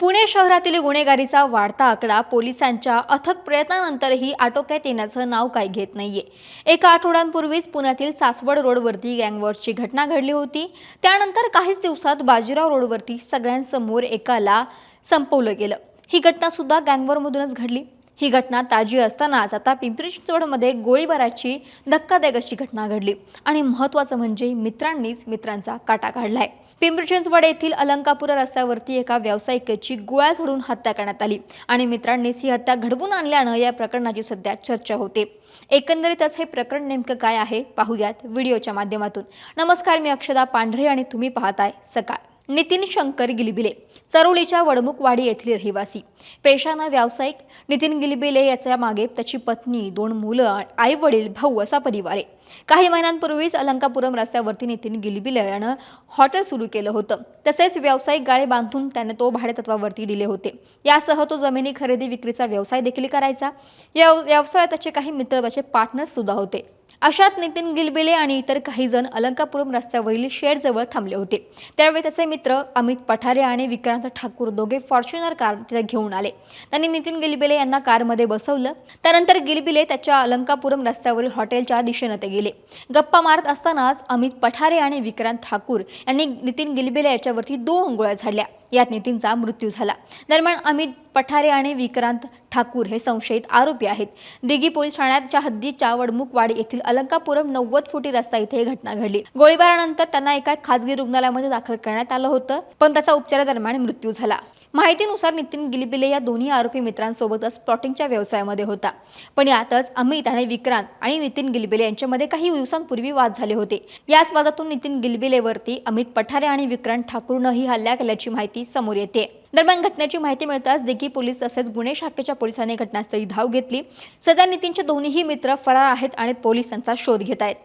पुणे शहरातील गुन्हेगारीचा वाढता आकडा पोलिसांच्या अथक प्रयत्नानंतरही आटोक्यात येण्याचं नाव काय घेत नाहीये. एका आठवड्यांपूर्वीच पुण्यातील सासवड रोडवरती गँगवॉरची घटना घडली होती. त्यानंतर काहीच दिवसात बाजीराव रोडवरती सगळ्यांसमोर एकाला संपवलं गेलं. ही घटना सुद्धा गँगवॉरमधूनच घडली. ही घटना ताजी असतानाच आता पिंपरी चिंचवडमध्ये गोळीबाराची धक्कादायक अशी घटना घडली. आणि महत्त्वाचं म्हणजे मित्रांनीच मित्रांचा काटा काढलाय. पिंपरी चिंचवड येथील अलंकापुरा रस्त्यावरती एका व्यावसायिकाची गोळ्या झाडून हत्या करण्यात आली आणि मित्रांनीच ही हत्या घडवून आणल्यानं या प्रकरणाची सध्या चर्चा होते. एकंदरीतच हे प्रकरण नेमकं काय आहे पाहूयात व्हिडिओच्या माध्यमातून. नमस्कार मी अक्षदा पांढरे आणि तुम्ही पाहताय सकाळ. नितीन शंकर गिलिबिले. चरोलीच्या वडमुखवाडी येथील रहिवासी. पेशानं व्यावसायिक नितीन गिलबिले याच्या मागे त्याची पत्नी दोन मुलं आई वडील भाऊ असा परिवार आहे. काही महिन्यांपूर्वीच अलंकापुरम रस्त्यावरती नितीन गिलबिले यानं हॉटेल सुरू केलं होतं. तसेच व्यावसायिक गाळे बांधून त्याने तो भाडेतत्वावरती दिले होते. यासह तो जमिनी खरेदी विक्रीचा व्यवसाय देखील करायचा. या व्यवसायात त्याचे काही मित्र त्याचे पार्टनर्स सुद्धा होते. अशात नितीन गिलबिले आणि इतर काही जण अलंकापुरम रस्त्यावरील शेडजवळ थांबले होते. त्यावेळी त्याचे मित्र अमित पठारे आणि विक्रांत ठाकूर दोघे फॉर्च्युनर कार तिथे घेऊन आले. त्यांनी नितीन गिलबिले यांना कारमध्ये बसवलं. त्यानंतर गिलबिले त्याच्या अलंकापुरम रस्त्यावरील हॉटेलच्या दिशेनं ते गेले. गप्पा मारत असतानाच अमित पठारे आणि विक्रांत ठाकूर यांनी नितीन गिलबिले याच्यावरती दोन गोळ्या झाडल्या. यात नितीनचा मृत्यू झाला. दरम्यान अमित पठारे आणि विक्रांत ठाकूर हे संशयित आरोपी आहेत. दिघी पोलीस ठाण्याच्या हद्दीच्या वडमुखवाडी येथील अलंकापुरम नव्वद फुटी रस्ता इथे ही घटना घडली. गोळीबारानंतर त्यांना एका खासगी रुग्णालयामध्ये दाखल करण्यात आलं होतं पण त्याचा उपचारादरम्यान मृत्यू झाला. माहितीनुसार नितीन गिलिबिले या दोन्ही आरोपी मित्रांसोबतच प्लॉटिंगच्या व्यवसायामध्ये होता. पण यातच अमित आणि विक्रांत आणि नितीन गिलबिले यांच्यामध्ये काही दिवसांपूर्वी वाद झाले होते. याच वादातून नितीन गिलबिलेवरती अमित पठारे आणि विक्रांत ठाकूरनंही हल्ला केल्याची माहिती समोर येते. दरम्यान घटनेची माहिती मिळताच दिघी पोलीस तसेच गुन्हे शाखेच्या पोलिसांनी घटनास्थळी धाव घेतली. सध्या नितीनचे दोन्हीही मित्र फरार आहेत आणि पोलीस त्यांचा शोध घेत आहेत.